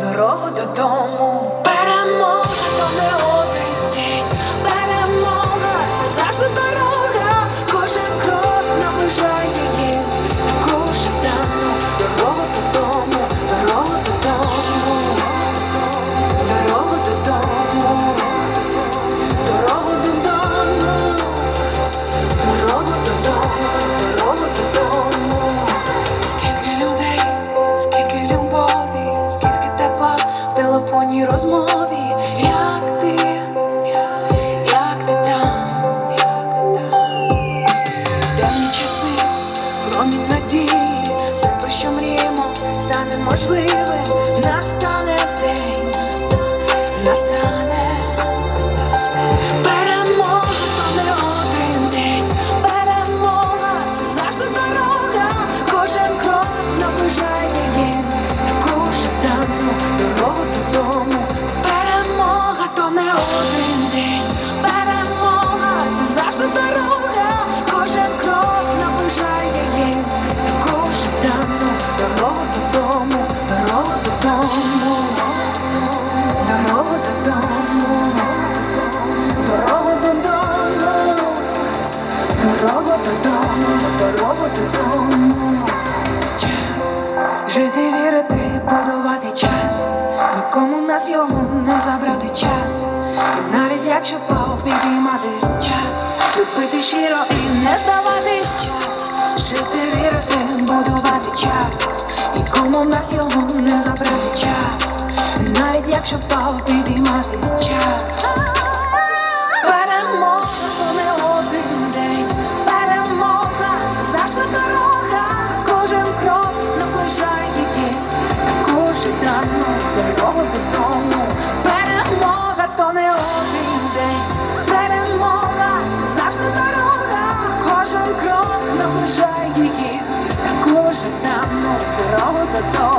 дорогу додому. останній розмові, як ти, як ти там, темні часи, промінь надії, все, про що мріємо, стане можливим, настане день, настане. Дорогу додому, дорогу додому. Час жити, вірити, будувати час. Нікому нас його не забрати час. І навіть якщо впав, підійматись час, любити щиро і не здаватись час. Жити, вірити, будувати час. Нікому нас його не забрати час. Навіть якщо впав, підійматись час. Її, таку жадану дорогу додому.